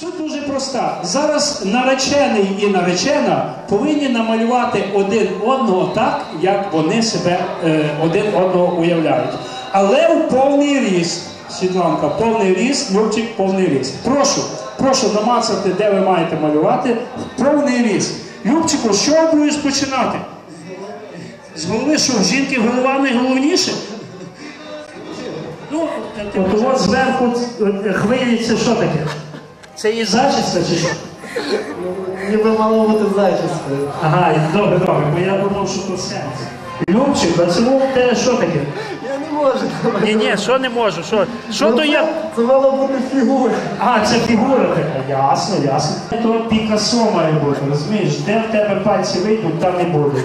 Суть дуже проста. Зараз наречений і наречена повинні намалювати один одного так, як вони себе е, один одного уявляють. Але у повний ріст. Світланка, повний ріст, Любчик, повний ріст. Прошу, прошу намацати, де ви маєте малювати. Повний ріст. Любчику, що будеш починати? З голови, що в жінки голова найголовніше? Ну, от, от зверху е, хвилюється, що таке? Це є зачіска чи що? Ніби мало бути зачіскою. Ага, добре, добре, бо я думав, що то сенс. Любчик, а це у тебе що таке? Я не можу. Ні, ні, що не можу, що? Що Ну, то це- я. Це мало бути фігура. А, це фігура така. Ясно, ясно. То Пікасо має бути, розумієш? Де в тебе пальці вийдуть, там і будуть.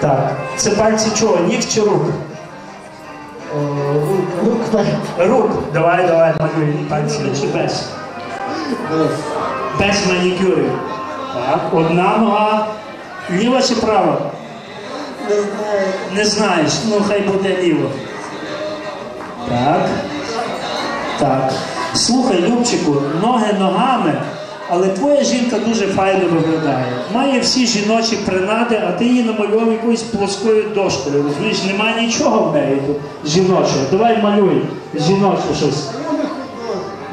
Так. Це пальці чого? Ніг чи рук? О, рук-. Давай, давай, малюй пальці чи без. Без манікюрів. Так, одна нога. Ліва чи права? Не знаю. Не знаєш, ну хай буде ліво. Так. Так. Слухай, Любчику, ноги ногами, але твоя жінка дуже файно виглядає. Має всі жіночі принади, а ти її намальовуєш якоюсь плоскою дошкою. Розумієш, немає нічого в неї тут жіночого. Давай малюй жіноче щось.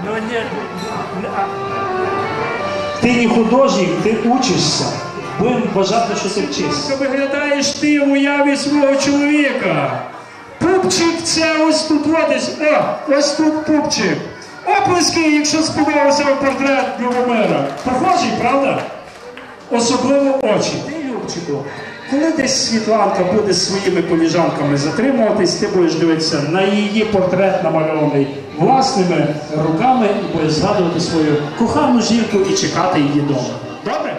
Ну, ні, Ти не художник, ти учишся. Будемо вважати, що ти вчишся. Виглядаєш ти в уяві свого чоловіка. Пупчик це ось тут водись. О, ось тут пупчик. Оплески, якщо сподобався портрет Любомира. Похожий, правда? Особливо очі. Ти, Любчику, коли десь Світланка буде своїми коліжанками затримуватись, ти будеш дивитися на її портрет намальований власними руками і будеш згадувати свою кохану жінку і чекати її дома. Добре?